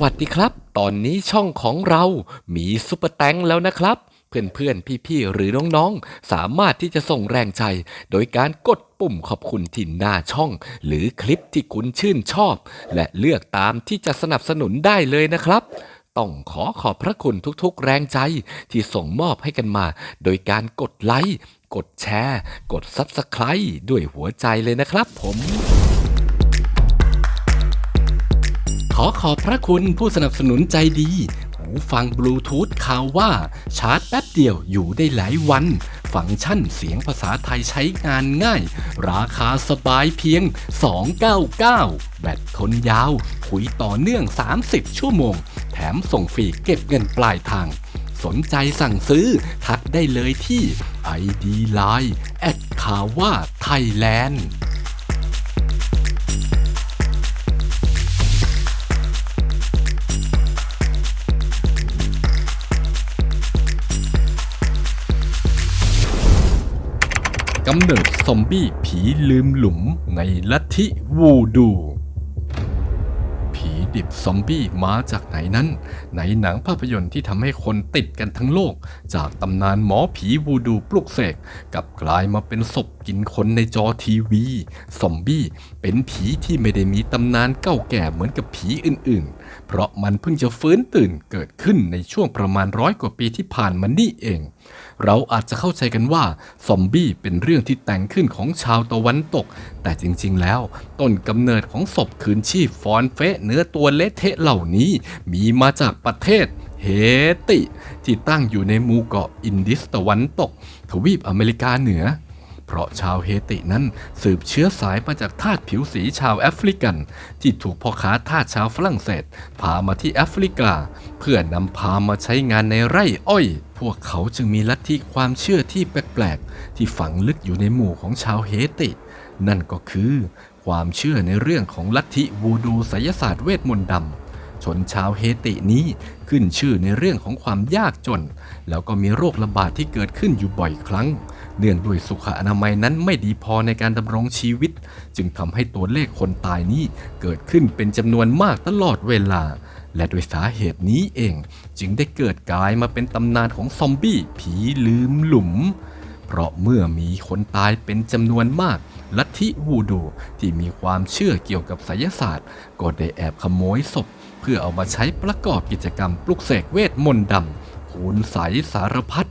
วัสดีครับ ตอนนี้ช่องของเรามีซุปเปอร์แตงแล้วนะครับ เพื่อนๆ พี่ๆ หรือน้องๆ สามารถที่จะส่งแรงใจ โดยการกดปุ่มขอบคุณที่หน้าช่อง หรือคลิปที่คุณชื่นชอบ และเลือกตามที่จะสนับสนุนได้เลยนะครับ ต้องขอขอบพระคุณทุกๆ แรงใจที่ส่งมอบให้กันมา โดยการกดไลค์ กดแชร์ กด Subscribe ด้วยหัวใจเลยนะครับผม อขอบพระคุณผู้สนับสนุนใจดี หูฟังบลูทูธข่าวว่า ชาร์จแป๊บเดียวอยู่ได้หลายวัน ฟังก์ชันเสียงภาษาไทยใช้งานง่าย ราคาสบายเพียง 299 แบตทนยาว คุยต่อเนื่อง 30 ชั่วโมง แถมส่งฟรีเก็บเงินปลายทาง สนใจสั่งซื้อ ทักได้เลยที่ ID Line แอดคาว่าไทยแลนด์ กำเนิดซอมบี้ผีลืมหลุมในลัทธิวูดู ผีดิบซอมบี้มาจากไหนนั้น ในหนังภาพยนตร์ที่ทำให้คนติดกันทั้งโลก จากตำนานหมอผีวูดูปลุกเสกกับกลายมาเป็นศพกินคนในจอทีวีซอมบี้เป็นผีที่ไม่ได้มีตำนานเก่าแก่เหมือนกับผีอื่นๆ เพราะมันเพิ่งจะฟื้นตื่นเกิดขึ้นในช่วงประมาณร้อยกว่าปีที่ผ่านมานี่เอง เราอาจจะเข้าใจกันว่าซอมบี้เป็นเรื่องที่แต่งขึ้นของชาวตะวันตก แต่จริงๆแล้ว ต้นกำเนิดของศพคืนชีพฟอนเฟะเนื้อตัวเละเทะเหล่านี้ มีมาจากประเทศเฮติ ที่ตั้งอยู่ในหมู่เกาะอินดิสตะวันตก ทวีปอเมริกาเหนือ เพราะชาวเฮตินั้นสืบเชื้อสายมาจากทาสผิวสีชาวแอฟริกัน ที่ถูกพ่อค้าทาสชาวฝรั่งเศส พามาที่แอฟริกา เพื่อนำพามาใช้งานในไร่อ้อย พวกเขาจึงมีลัทธิความเชื่อที่แปลกๆ ที่ฝังลึกอยู่ในหมู่ของชาวเฮติ นั่นก็คือความเชื่อในเรื่องของลัทธิวูดูไสยศาสตร์เวทมนต์ดำชนชาวเฮตินี้ขึ้นชื่อในเรื่องของความยากจน แล้วก็มีโรคระบาดที่เกิดขึ้นอยู่บ่อยครั้ง เนื่องด้วยสุขอนามัยนั้นไม่ดีพอในการดำรงชีวิต จึงทำให้ตัวเลขคนตายนี้เกิดขึ้นเป็นจำนวนมากตลอดเวลา และด้วยสาเหตุนี้เอง จึงได้เกิดกลายมาเป็นตำนานของซอมบี้ผีลืมหลุม เพราะเมื่อมีคนตายเป็นจำนวนมากลัทธิวูดูที่มีความเชื่อเกี่ยวกับไสยศาสตร์ ก็ได้แอบขโมยศพ เพื่อเอามาใช้ประกอบกิจกรรมปลุกเสกเวทมนต์ดำคูณใสยสารพัด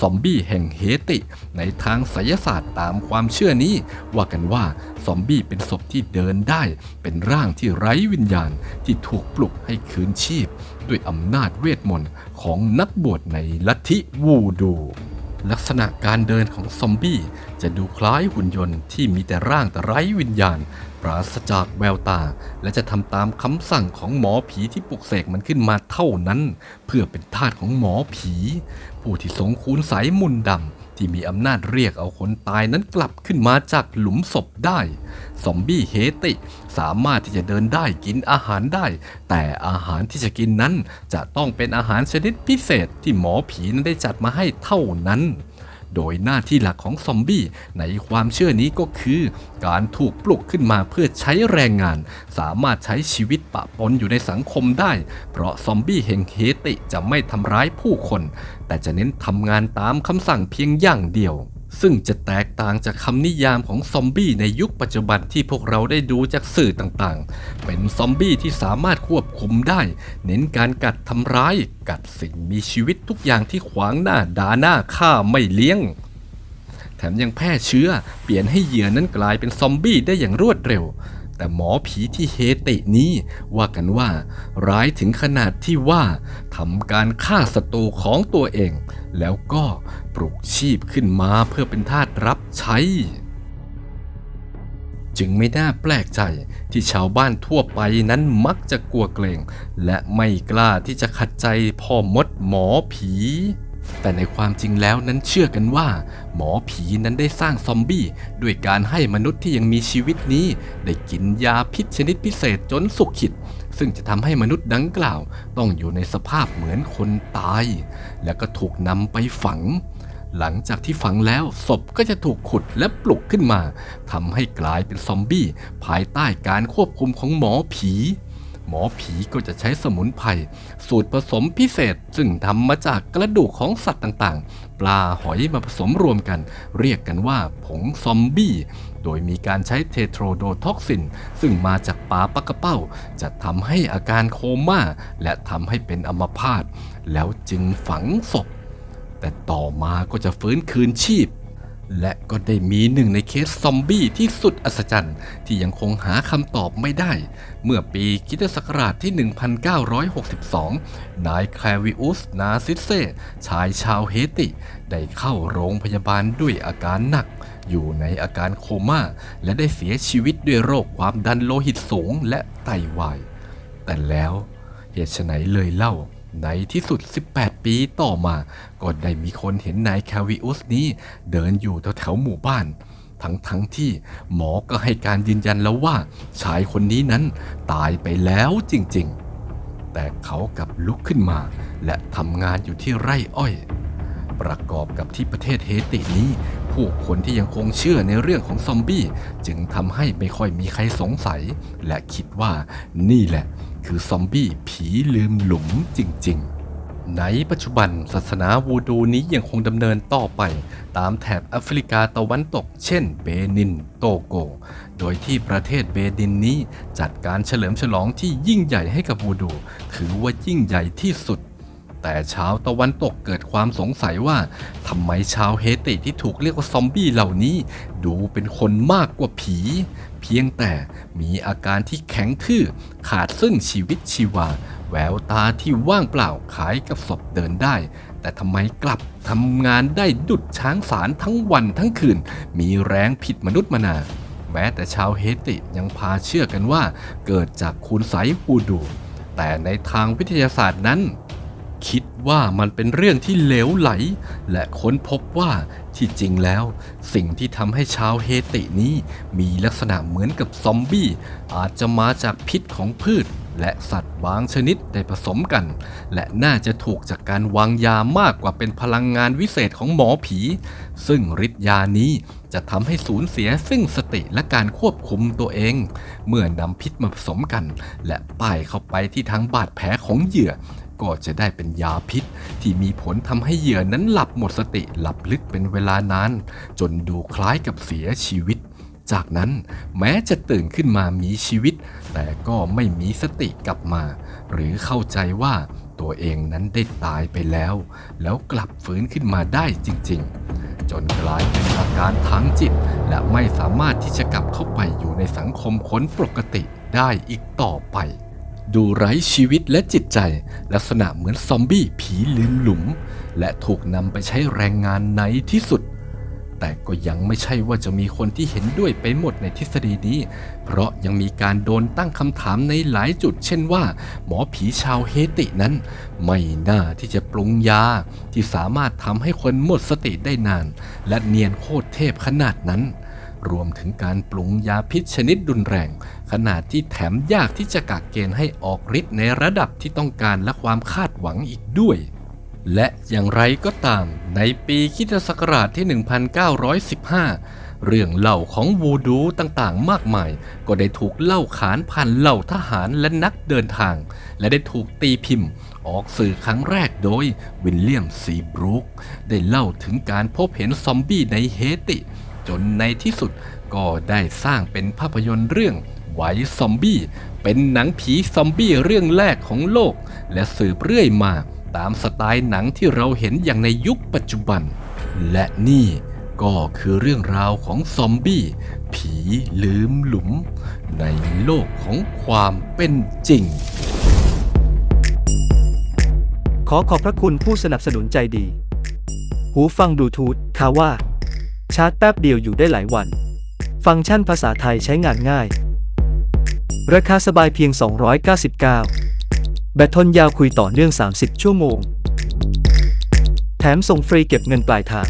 ซอมบี้แห่งเฮติ ในทางไสยศาสตร์ตามความเชื่อนี้ ว่ากันว่าซอมบี้เป็นศพที่เดินได้ เป็นร่างที่ไร้วิญญาณที่ถูกปลุกให้คืนชีพ ด้วยอำนาจเวทมนต์ของนักบวชในลัทธิวูดูลักษณะการเดินของซอมบี้จะดูคล้ายหุ่นยนต์ที่มีแต่ร่างแต่ไร้วิญญาณ ปราศจากแววตา และจะทำตามคำสั่งของหมอผีที่ปลุกเสกมันขึ้นมาเท่านั้น เพื่อเป็นทาสของหมอผี ผู้ที่ทรงคูณสายมุนดำที่มีอำนาจเรียกเอาคนตายนั้นกลับขึ้นมาจากหลุมศพได้ซอมบี้เฮติ สามารถที่จะเดินได้กินอาหารได้ แต่อาหารที่จะกินนั้นจะต้องเป็นอาหารชนิดพิเศษที่หมอผีนั้นได้จัดมาให้เท่านั้น โดยหน้าที่หลักของซอมบี้ในความเชื่อนี้ก็คือ การถูกปลุกขึ้นมาเพื่อใช้แรงงาน สามารถใช้ชีวิตปะปนอยู่ในสังคมได้ เพราะซอมบี้แห่งเฮติจะไม่ทำร้ายผู้คน แต่จะเน้นทำงานตามคำสั่งเพียงอย่างเดียว ซึ่งจะแตกต่างจากคำนิยามของซอมบี้ในยุคปัจจุบันที่พวกเราได้ดูจากสื่อต่างๆ เป็นซอมบี้ที่สามารถควบคุมได้ เน้นการกัดทำร้าย กัดสิ่งมีชีวิตทุกอย่างที่ขวางหน้าด่าหน้าฆ่าไม่เลี้ยง แถมยังแพร่เชื้อ เปลี่ยนให้เหยื่อนั้นกลายเป็นซอมบี้ได้อย่างรวดเร็ว แต่หมอผีที่เฮตินี้ ว่ากันว่า ร้ายถึงขนาดที่ว่าทำการฆ่าศัตรูของตัวเอง แล้วก็ปลุกชีพขึ้นมาเพื่อเป็นทาสรับใช้ จึงไม่น่าแปลกใจที่ชาวบ้านทั่วไปนั้นมักจะกลัวเกรง และไม่กล้าที่จะขัดใจพ่อมดหมอผี แต่ในความจริงแล้วนั้นเชื่อกันว่า หมอผีนั้นได้สร้างซอมบี้ด้วยการให้มนุษย์ที่ยังมีชีวิตนี้ ได้กินยาพิษชนิดพิเศษจนสุขขิด ซึ่งจะทำให้มนุษย์ดังกล่าว ต้องอยู่ในสภาพเหมือนคนตาย แล้วก็ถูกนำไปฝัง หลังจากที่ฝังแล้วศพก็จะถูกขุดและปลุกขึ้นมาทำให้กลายเป็นซอมบี้ภายใต้การควบคุมของหมอผีหมอผีก็จะใช้สมุนไพรสูตรผสมพิเศษ ซึ่งทำมาจากกระดูกของสัตว์ต่างๆ ปลาหอยมาผสมรวมกัน เรียกกันว่าผงซอมบี้ โดยมีการใช้เทโทรโดท็อกซิน ซึ่งมาจากปลาปักกระเป้า จะทำให้อาการโคม่า และทำให้เป็นอัมพาตแล้วจึงฝังศพ แต่ต่อมาก็จะฟื้นคืนชีพ และก็ได้มีหนึ่งในเคสซอมบี้ที่สุดอัศจรรย์ที่ยังคงหาคำตอบไม่ได้ เมื่อปีคิตศักราชที่ 1962 นายแคลวิอุส นาซิเซ ชายชาวเฮติ ได้เข้าโรงพยาบาลด้วยอาการหนัก อยู่ในอาการโคม่า และได้เสียชีวิตด้วยโรคความดันโลหิตสูงและไตวาย แต่แล้วเหตุไฉนเลยเล่าในที่สุด 18 ปีต่อมาก็ได้มีคนเห็นนายแควิอุสนี้เดินอยู่แถวๆหมู่บ้าน ทั้งทั้งที่หมอก็ให้การยืนยันแล้วว่า ชายคนนี้นั้นตายไปแล้วจริงๆ แต่เขากลับลุกขึ้นมา และทำงานอยู่ที่ไร่อ้อย ประกอบกับที่ประเทศเฮตินี้ ผู้คนที่ยังคงเชื่อในเรื่องของซอมบี้จึงทำให้ไม่ค่อยมีใครสงสัย และคิดว่านี่แหละ คือซอมบี้ผีลืมหลุมจริง ๆ ในปัจจุบันศาสนาวูดูนี้ยังคงดำเนินต่อไป ตามแถบแอฟริกาตะวันตก เช่น เบนิน โตโก โดยที่ประเทศเบนินนี้จัดการเฉลิมฉลองที่ยิ่งใหญ่ให้กับวูดู ถือว่ายิ่งใหญ่ที่สุด แต่ชาวตะวันตกเกิดความสงสัยว่าทำไมชาวเฮติที่ถูกเรียกว่าซอมบี้เหล่านี้ ดูเป็นคนมากกว่าผี เพียงแต่มีอาการที่แข็งทื่อขาดซึ่งชีวิตชีวา แววตาที่ว่างเปล่าขายกับศพเดินได้ แต่ทำไมกลับทำงานได้ดุดช้างสารทั้งวันทั้งคืน มีแรงผิดมนุษย์มนาแม้แต่ชาวเฮติยังพาเชื่อกันว่า เกิดจากคุณไสยฮูดู แต่ในทางวิทยาศาสตร์นั้น คิดว่ามันเป็นเรื่องที่เหลวไหล และค้นพบว่าที่จริงแล้ว สิ่งที่ทำให้ชาวเฮตินี้มีลักษณะเหมือนกับซอมบี้ อาจจะมาจากพิษของพืชและสัตว์ บางชนิดได้ผสมกัน และน่าจะถูกจากการวางยามากกว่าเป็นพลังงานวิเศษของหมอผี ซึ่งฤทธิ์ยานี้จะทำให้สูญเสียซึ่งสติและการควบคุมตัวเอง เมื่อนำพิษมาผสมกัน และป้ายเข้าไปที่ทางบาดแผลของเหยื่อ ก็จะได้เป็นยาพิษ ที่มีผลทำให้เหยื่อนั้นหลับหมดสติหลับลึกเป็นเวลานาน จนดูคล้ายกับเสียชีวิต จากนั้นแม้จะตื่นขึ้นมามีชีวิต แต่ก็ไม่มีสติกลับมา หรือเข้าใจว่าตัวเองนั้นได้ตายไปแล้ว แล้วกลับฟื้นขึ้นมาได้จริง ๆ จนกลายเป็นอาการทางจิต และไม่สามารถที่จะกลับเข้าไปอยู่ในสังคมคนปกติได้อีกต่อไป ดูไร้ชีวิตและจิตใจ ลักษณะเหมือนซอมบี้ผีลืมหลุม และถูกนำไปใช้แรงงานในที่สุด แต่ก็ยังไม่ใช่ว่าจะมีคนที่เห็นด้วยไปหมดในทฤษฎีนี้ เพราะยังมีการโดนตั้งคำถามในหลายจุด เช่นว่า หมอผีชาวเฮตินั้น ไม่น่าที่จะปรุงยา ที่สามารถทำให้คนหมดสติได้นาน และเนียนโคตรเทพขนาดนั้น รวมถึงการปรุงยาพิษชนิดรุนแรง ขนาดที่แถมยากที่จะกักเกณฑ์ให้ออกฤทธิ์ในระดับที่ต้องการและความคาดหวังอีกด้วย และอย่างไรก็ตามในปีคริสตศักราชที่ 1915 เรื่องเล่าของวูดูต่างๆ มากมาย ก็ได้ถูกเล่าขานผ่านเหล่าทหารและนักเดินทาง และได้ถูกตีพิมพ์ ออกสื่อครั้งแรกโดยวิลเลียมซีบรูคได้เล่าถึงการพบเห็นซอมบี้ในเฮติ จนในที่สุดก็ได้สร้างเป็นภาพยนตร์เรื่องไวซอมบี้เป็นหนังผีซอมบี้เรื่องแรกของโลก และสืบเรื่อยมา ตามสไตล์หนังที่เราเห็นอย่างในยุคปัจจุบัน และนี่ก็คือเรื่องราวของซอมบี้ ผีลืมหลุม ในโลกของความเป็นจริง ขอขอบพระคุณผู้สนับสนุนใจดี หูฟังบลูทูธคาว่า ชาร์จแป๊บเดียวอยู่ได้หลายวัน ฟังก์ชันภาษาไทยใช้งานง่าย ราคาสบายเพียง 299 แบททนยาวคุยต่อเนื่อง 30 ชั่วโมง แถมส่งฟรีเก็บเงินปลายทาง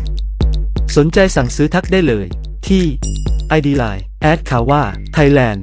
สนใจสั่งซื้อทักได้เลยที่ ID Line แอดคาว่า Thailand